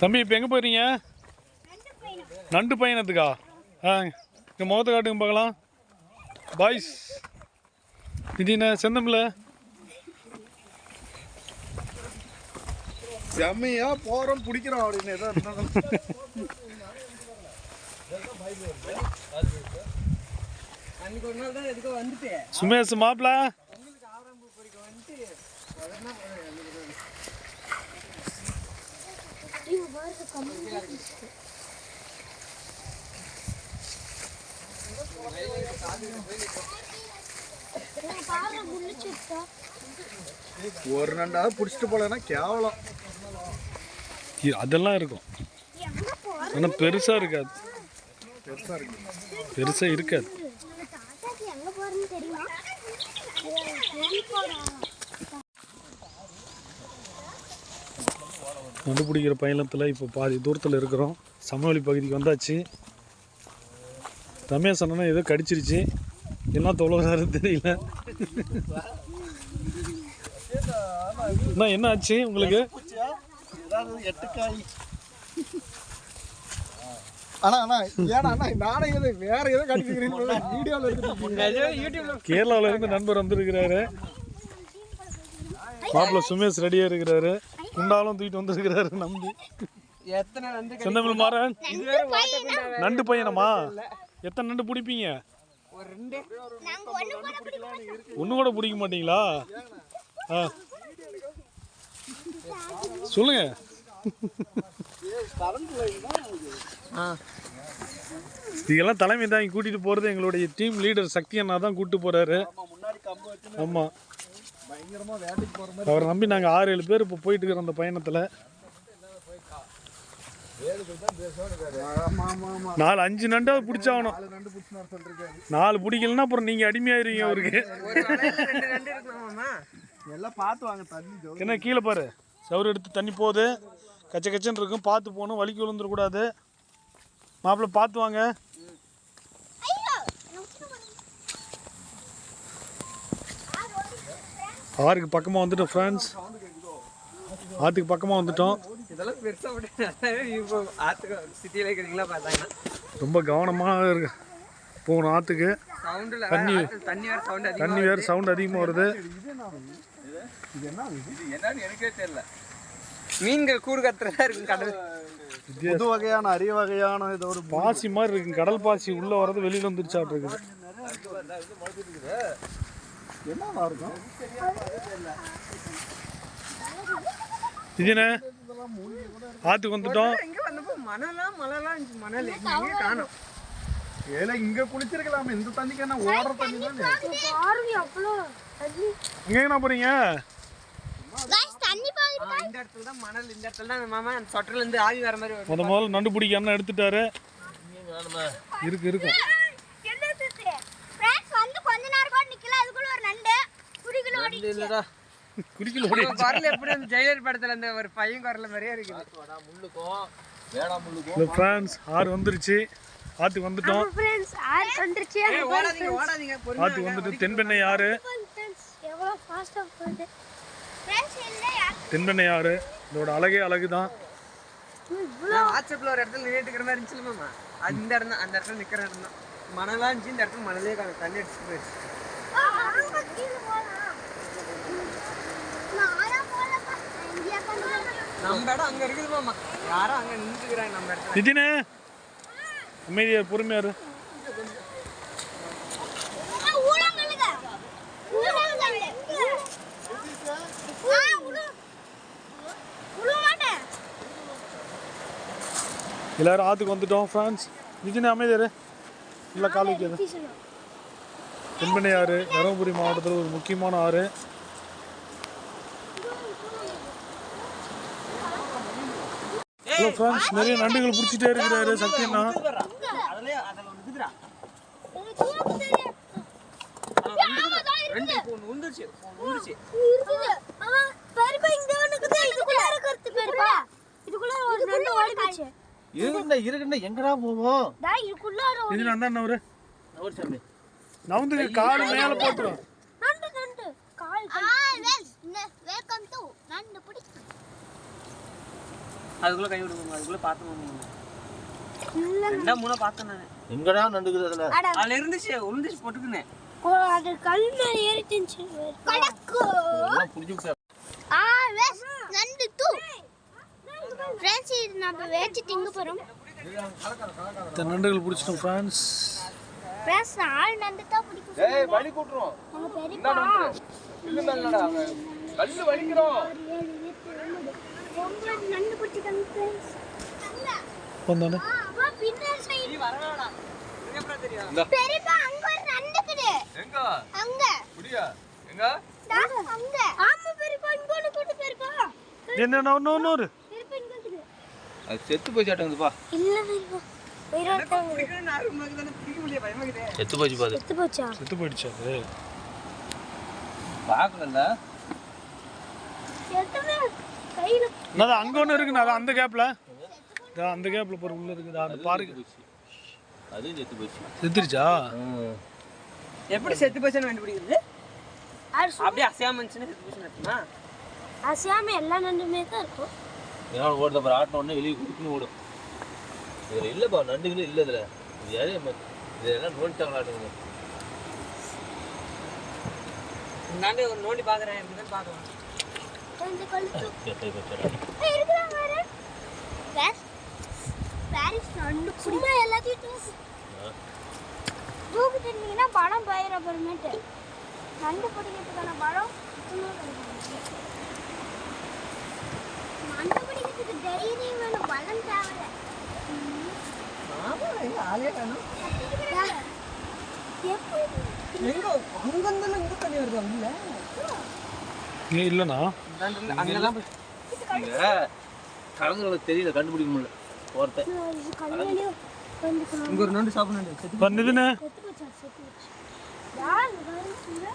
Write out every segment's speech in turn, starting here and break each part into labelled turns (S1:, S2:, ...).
S1: தம்பி இப்போ எங்கே போயிடுறீங்க நண்டு பயணத்துக்கா? ஆ இங்கே முகத்தை காட்டுங்க பார்க்கலாம். பாய்ஸ் திடீர்னு செந்தமில்ல
S2: செம்மையா போறோம் பிடிக்கிறோம் அப்படின்னு ஏதோ
S1: சுமேஷ் மாப்பிள?
S2: ஒரு ரெண்டாவது பிடிச்சிட்டு போலன்னா கேவலம்.
S1: அதெல்லாம் இருக்கும். ஆனால் பெருசாக இருக்காது.
S2: பெருசா இருக்கு.
S1: பெருசாக இருக்காது
S3: தாத்தாக்கு எங்க போறேன்னு தெரியுமா
S1: நண்டு பிடிக்கிற பயணத்தில் இப்போ பாதி தூரத்தில் இருக்கிறோம். சமவெளி பகுதிக்கு வந்தாச்சு. ரமேஷ் அண்ணனா ஏதோ கடிச்சிருச்சு. என்ன தொலைறாருன்னு தெரியல. அண்ணா என்ன ஆச்சு உங்களுக்கு?
S2: ஏதாவது எட்டுக்காய் அண்ணா அண்ணா ஏன்னா அண்ணா நானே எது வேற ஏதோ கடிக்கிறீங்க வீடியோல இருக்கு
S4: யூடியூப்ல
S1: கேரளாவில் இருந்து நண்பர் வந்திருக்கிறாரு. மாப்பிள்ள சுமேஷ் ரெடியாக இருக்கிறாரு. குண்டாலும் தூக்கிட்டு வந்திருக்கிறாரு நம்பி.
S4: எத்தனை நண்டு
S1: செந்தமிழ் மாறன். நண்டு பையனமா எத்தனை நண்டு பிடிப்பீங்க?
S4: ஒரு ரெண்டு.
S3: நாங்க ஒண்ணு கூட பிடிக்க மாட்டோம்.
S1: ஒன்று கூட பிடிக்க மாட்டீங்களா? ஆ. சொல்லுங்க. இதெல்லாம் தலைமை தான் கூட்டிட்டு போறது எங்களுடைய டீம் லீடர் சக்தி அண்ணா தான் கூட்டிட்டு போறாரு.
S2: முன்னாடி கம்பு வச்சு
S1: ஆமா. அவரை நம்பி நாங்கள் ஆறு ஏழு பேர் இப்போ போயிட்டு இருக்கிறோம் அந்த பயணத்தில். நாலு அஞ்சு நண்டாவது பிடிச்சாகணும்.
S2: நாலு
S1: பிடிக்கலன்னா அப்புறம் நீங்கள் அடிமையாயிருவீங்க அவருக்கு.
S2: எல்லாம் பார்த்து வாங்க தண்ணி
S1: என்ன கீழே பாரு. சவுறு எடுத்து தண்ணி போகுது. கச்ச கச்சன்னு இருக்கும். பார்த்து போகணும். வலிக்கு விழுந்துடக்கூடாது. மாப்பிள்ளை பார்த்து வாங்க. ஆறுக்கு பக்கமாக வந்துட்டோம் ஃப்ரெண்ட்ஸ் ஆற்றுக்கு பக்கமாக வந்துட்டோம். ரொம்ப கவனமாக இருக்கு. போகணும் ஆற்றுக்கு தண்ணி.
S4: தண்ணி வேற சவுண்ட்
S1: அதிகமாக வருது.
S4: மீன்கள் கூடு கத்துறதா இருக்கும் கடல்.
S2: புது வகையான அரிய வகையான ஏதோ ஒரு
S1: பாசி மாதிரி இருக்கு. கடல் பாசி உள்ளே வர்றது வெளியில் வந்துருச்சாட்டு இருக்குது.
S2: என்னவா இருக்கும்?
S1: ஆற்றுக்கு வந்துட்டோம்.
S4: இங்க வந்தப்போ மணலாம் இருந்துச்சு. மணல் எங்கேயுமே காணோம்.
S2: ஏல இங்க குளிச்சிருக்கலாமே. இந்த தண்ணிக்கு என்ன ஓடுற தண்ணி தானே?
S3: பாருங்க. தண்ணி.
S1: எங்கே என்ன
S4: இந்த இடத்துல தான் மணல் இந்த இடத்துல தான் அந்த மாமா சொட்டர்ல இருந்து ஆவி வர மாதிரி
S1: முதல்ல நண்டு பிடிக்க அண்ணன் எடுத்துட்டாரு. இருக்கு இருக்கும்
S3: என்ன சுத்துற ஃப்ரெண்ட்ஸ் வந்து கொஞ்ச நேரம் கூட நிக்கல அதுக்குள்ள ஒரு நண்டு குடிக்கல ஓடி
S4: இல்லடா
S1: குடிக்கல ஓடி
S4: குரல் எப்படி அந்த ஜெயிலர் படத்துல அந்த ஒரு பையன் குரல் மாதிரியே இருக்குது.
S1: ஆறு வந்துருச்சு. ஆற்றுக்கு வந்துட்டோம்.
S3: ஃப்ரெண்ட்ஸ் ஆறு வந்துருச்சு.
S4: ஏய், ஓடாதீங்க ஓடாதீங்க பொறுமையா
S1: ஆற்றுக்கு வந்துட்டு தென்பெண்ணை ஆறு தென்பெண்ணை ஆறு இதோட அழகே அழகு தான்
S4: வாட்ஸ்அப்ல ஒரு இடத்துல நின்றுட்டு இருக்கிற மாதிரி இருந்துச்சு அது இந்த இடம் தான் அந்த இடத்துல நிக்கிற இடம் தான். மணலா இருந்துச்சு இந்த இடத்துல மணலே தண்ணி அடிச்சுட்டு போயிடுச்சு
S3: ஆ கீழே போலாம் நான் போலப்பா இந்தியா பண்ணுறேன்
S4: நம்ம இடம் அங்க இருக்குது மாமா. யாரும் அங்க நின்றுக்கிறாங்க நம்ம இடத்துல.
S1: நிதினே. அமைதியா
S3: மாட்டேன்
S1: எல்லாரும் ஆற்றுக்கு வந்துட்டோம் ஃப்ரான்ஸ் நிதினே அமைதியாரு இல்லை கால் வைக்காது. தென்பெண்ணை ஆறு தருமபுரி மாவட்டத்தில் ஒரு முக்கியமான ஆறு ஹலோ ஃப்ரெண்ட்ஸ் நிறைய நண்டுகள் பிடிச்சிட்டே இருக்கிறாரு சக்தி அண்ணா
S4: அதுலயே அதில் ஒன்று இருக்குதுடா
S3: எனக்கு தூரம் தெரியும்
S4: ரெண்டு இப்போ ஒன்று உந்துச்சு உந்துச்சு
S3: இருக்குது ஆமா பெருப்பா இங்க ஒண்ணு இருக்குது இதுக்குள்ள இருக்குது பெருப்பா இதுக்குள்ள ஒரு நண்டு ஓடிச்சு
S2: இருக்குண்டா இருக்குண்டா எங்கடா போவோம்?
S3: டா இதுக்குள்ள ஒரு
S1: நிதினா அந்த அவரு.
S2: ஒரு சாமி
S1: நவுந்து கால் மேலே போட்டுரும்
S3: நண்டு நண்டு கால் வெல்கம் டு நண்டு பிடி
S4: அதுக்குள்ள கை விடுவோம் அதுக்குள்ள பார்த்து ரெண்டா மூணா பார்த்தேன் நான்
S5: எங்கடா நண்டுக்குது அதுல?
S4: அதுல இருந்துச்சு உளுந்துச்சு போட்டுக்கினேன்.
S3: ஓ அது கல் மேல ஏறிட்டுச்சு. கடக்கு.
S5: எல்லாம் புடிச்சு விட்டா.
S3: ஆ வேஸ் நண்டு தூ. ஃப்ரெண்ட்ஸ் இது நம்ம வேச்சு திங்க போறோம்?
S1: இந்த நண்டுகள் பிடிச்சிட்டோம் ஃப்ரெண்ட்ஸ்
S3: ஃப்ரெண்ட்ஸ் ஆள் நண்டு தான் பிடிக்கும்.
S5: ஏய் வலி கூட்டுறோம்.
S3: உங்க பெரியப்பா.
S5: இல்ல இல்லடா கல்லு வலிக்கிறோம்
S3: ரொம்ப நண்டு பிடிச்சிட்டாங்க ஃப்ரெண்ட்ஸ்
S1: வந்தானே.
S3: பெரியப்பா அங்க ஒரு
S5: எங்க?
S3: அங்க.
S5: புடியா எங்க?
S3: அங்க. ஆமா பெரியப்பா இங்க ஒண்ணு கூட்டு பெரியப்பா.
S1: என்ன இன்னொரு இன்னொரு
S3: பெரியப்பா இங்க இருக்குது
S5: அது செத்து போய் சாட்டங்குதுப்பா
S3: இல்ல பெரியப்பா.
S5: செத்து போச்சு பாது
S3: செத்து போச்சா?
S1: செத்து போயிடுச்சு அது.
S5: பாக்கல
S1: என்னது அங்க ஒன்று இருக்குண்ணா அதான் அந்த கேப்ல அந்த கேப்ல போற உள்ள இருக்குதா அந்த பாருக்கு
S5: அதுவும் செத்து போச்சு.
S1: செத்துருச்சா?
S4: எப்படி செத்து போச்சுன்னு கண்டுபிடிக்கிறது? அப்படியே அசையாம இருந்துச்சுன்னா செத்து போச்சுன்னு
S3: அசையாம எல்லா நண்டுமே தான் இருக்கும்.
S5: ஏன்னா ஓடுத பாரு ஆட்டின உடனே வெளியே குடுக்குன்னு ஓடும். இதுல இல்லப்பா நண்டுகளே இல்ல இதுல. இது யாரே இதெல்லாம் நோண்டிட்டாங்களாட்டுங்க.
S4: நானே ஒரு நோண்டி பாக்குறேன் எப்படிதான் பாக்கலாம்
S3: கொஞ்சம் கழுத்து வேற. பாரிஸ் நண்டு சும்மா எல்லாத்தையும் தூக்கு தூக்கிட்டு இருந்தீங்கன்னா பணம் போயிடும் அப்புறமேட்டு நண்டு பிடிக்கிறதுக்கான கிடைக்காது. நண்டு பிடிக்கிறதுக்கு தைரியம் வேணும் பலம் தேவை எப்படி
S4: எங்க அங்க இருந்தாலும் இங்க தண்ணி வருது உள்ள?
S1: ஏன் இல்லைண்ணா.
S4: அங்கெல்லாம்
S5: இங்க கலந்துகளை தெரியல கண்டுபிடிக்க முடியல.
S4: இங்க ஒரு நண்டு சாப்பிடணும்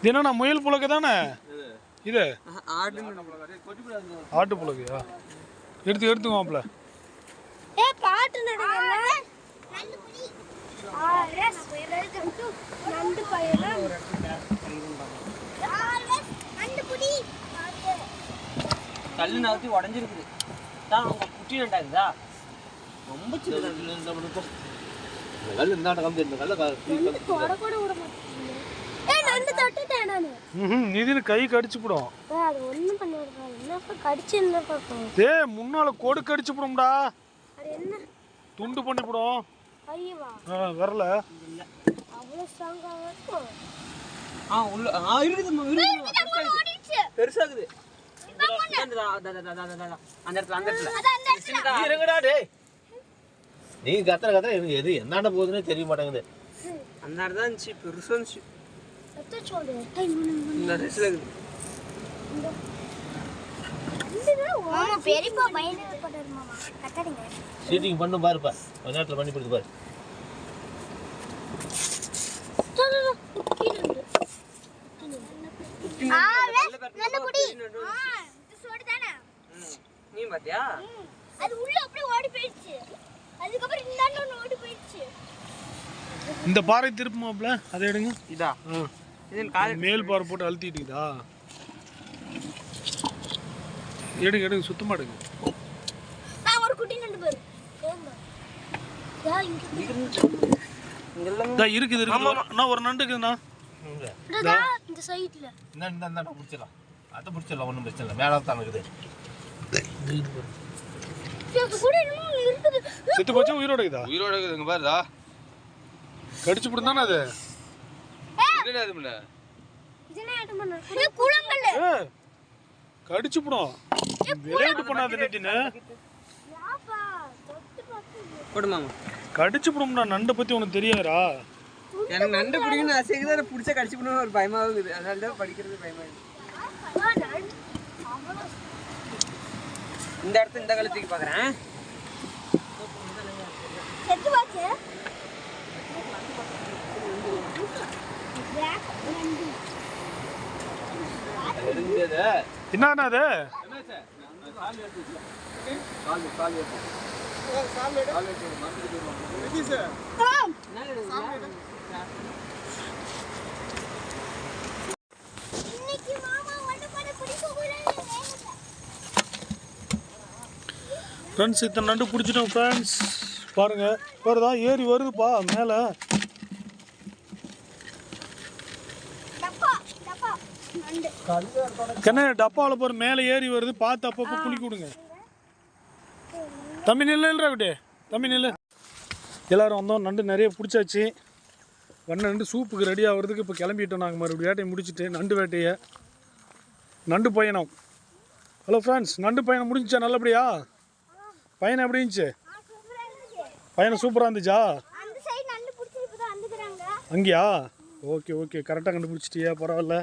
S1: இது என்னண்ணா முயல் புழக்க தானே? இது?
S4: ஆடு
S1: ஆட்டு புழக்கையா எடுத்து எடுத்துக்குவாப்ல
S3: ஏ பாட்டு நண்டு புடி
S4: கல்லு நகர்த்தி உடஞ்சிருக்குது. தான் அவங்க குட்டி நண்டாக்குதா ரொம்ப சின்ன
S5: இந்த கல் இந்தாண்ட கம்பி இந்த கல்ல
S1: நிதினு கை கடிச்சு போடும்
S3: ஏ,
S1: முன்னால கொடு கடிச்சு போடும்டா.
S3: அது என்ன?
S1: துண்டு பண்ணி போடும் வரல.
S4: ஆ உள்ள ஆ இருக்குதும்மா
S3: ஓடிடுச்சு.
S4: பெருசாகுது. அந்த அந்த அந்த அந்த அந்த அந்த இடத்துல அந்த இடத்துல.
S3: அது அந்த இடத்துல.
S5: நீ இருங்கடா டேய். நீ கத்துற கத்துற. எனக்கு எது எந்தாண்ட போகுதுன்னே தெரிய மாட்டேங்குது.
S4: அந்த இடத்துல தான் இருந்துச்சு பெருசா இருந்துச்சு. இந்த ட்ரெஸ்ல இருக்குது
S5: சீட்டிங் பண்ணு பாருப்பா கொஞ்ச நேரத்துல பண்ணி கொடுத்து பாரு.
S4: நீ பாத்தியா?
S3: அது உள்ள அப்படியே ஓடி போயிடுச்சு. அதுக்கப்புறம் இந்தாண்ட ஒண்ணு ஓடி போயிடுச்சு.
S1: இந்த பாறை திருப்புமாப்ல? அதை எடுங்க.
S4: இதா? இது கால்
S1: மேல் பாறை போட்டு அழுத்திட்டுதா எடுங்க எடுங்க சுத்தமா எடுங்க.
S3: நான் ஒரு குட்டி நண்டு பாரு.
S1: இருக்குது இருக்குது. அண்ணா ஒரு நண்டு இருக்குதுண்ணா.
S3: இந்த சைடுல
S5: இந்த இந்த இந்த பிடிச்சிடலாம். அதை பிடிச்சிடலாம் ஒன்றும் பிரச்சனை இல்லை. மேலே தான் இருக்குது
S3: இது கூட இன்னும் இருக்குது
S1: செத்து போச்சா உயிரோட இருக்குதா?
S5: உயிரோட இருக்குதுங்க பாருதா
S1: கடிச்சு போடும் தானே அது
S5: இல்லைடா அது முன்ன
S1: கடிச்சு போடும் விளையாட்டு பண்ணாத
S4: போடுமாமா
S1: கடிச்சு போடும்டா நண்டை பத்தி உனக்கு தெரியாதா?
S4: எனக்கு நண்டு பிடிக்கணும் ஆசைக்கு தான் பிடிச்ச கடிச்சு போடணும் ஒரு பயமா இருக்குது அதனால தான் படிக்கிறது பயமா இருக்குது
S3: ஆ, நண்டு. அவ்வளவு
S4: இந்த இடத்த இந்த கழுத்துக்கு பார்க்குறேன்.
S1: என்னண்ணா அது
S3: இன்னைக்கு மாமா ஒண்ணு பண்ண பிடிக்க கூடாது
S1: ஃப்ரெண்ட்ஸ் இத்தனை நண்டு பிடிச்சிட்டோம் ஃப்ரெண்ட்ஸ் பாருங்க வருதா? ஏறி வருதுப்பா மேலே. கண்ணே டப்பாவில் போகிற மேலே ஏறி வருது. பார்த்து அப்பப்போ குளிக்க விடுங்க தம்பி நில்லு இல்லைடா விட்டு. தம்பி நில்லு. எல்லாரும் வந்தோம் நண்டு நிறைய பிடிச்சாச்சு. வண்ண நண்டு சூப்புக்கு ரெடி ஆகிறதுக்கு இப்போ கிளம்பிட்டோம் நாங்கள் மறுபடியும் வேட்டையை முடிச்சுட்டு நண்டு வேட்டையை. நண்டு பயணம். ஹலோ ஃப்ரெண்ட்ஸ் நண்டு பயணம் முடிஞ்சுச்சா? நல்லபடியா? பயணம் எப்படி இருந்துச்சு? பயணம் சூப்பராக இருந்துச்சா. அங்கேயா? Okay okay. கரெக்டாக கண்டுபிடிச்சிட்டியா பரவாயில்ல.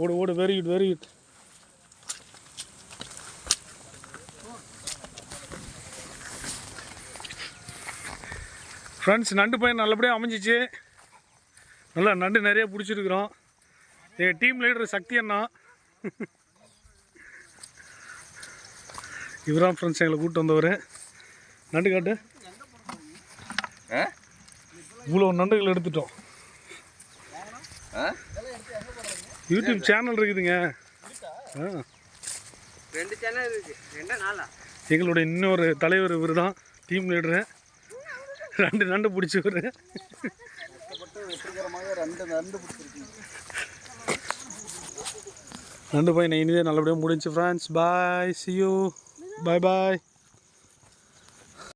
S1: ஓடு ஓடு. Very good very good friends நண்டு பையன் நல்லபடியாக அமைஞ்சிச்சு. நல்லா நண்டு நிறைய பிடிச்சிருக்குறோம். எங்கள் டீம் லீடர் சக்தி அண்ணா. இவரான் ஃப்ரெண்ட்ஸ் எங்களை கூப்பிட்டு வந்தவர். நண்டு காட்டு. இவ்வளோ நண்டுகள் எடுத்துட்டோம். யூடியூப் சேனல் இருக்குதுங்க. ஆ.
S4: ரெண்டு சேனல் இருக்கு. ரெண்டா நாளா
S1: எங்களோட இன்னொரு தலைவர் இவர் தான் டீம் லீடரு ரெண்டு நண்டு பிடிச்சவர்.
S2: நண்டு
S1: நண்டு பையனை இனிதே நல்லபடியாக முடிஞ்சு friends bye see you bye bye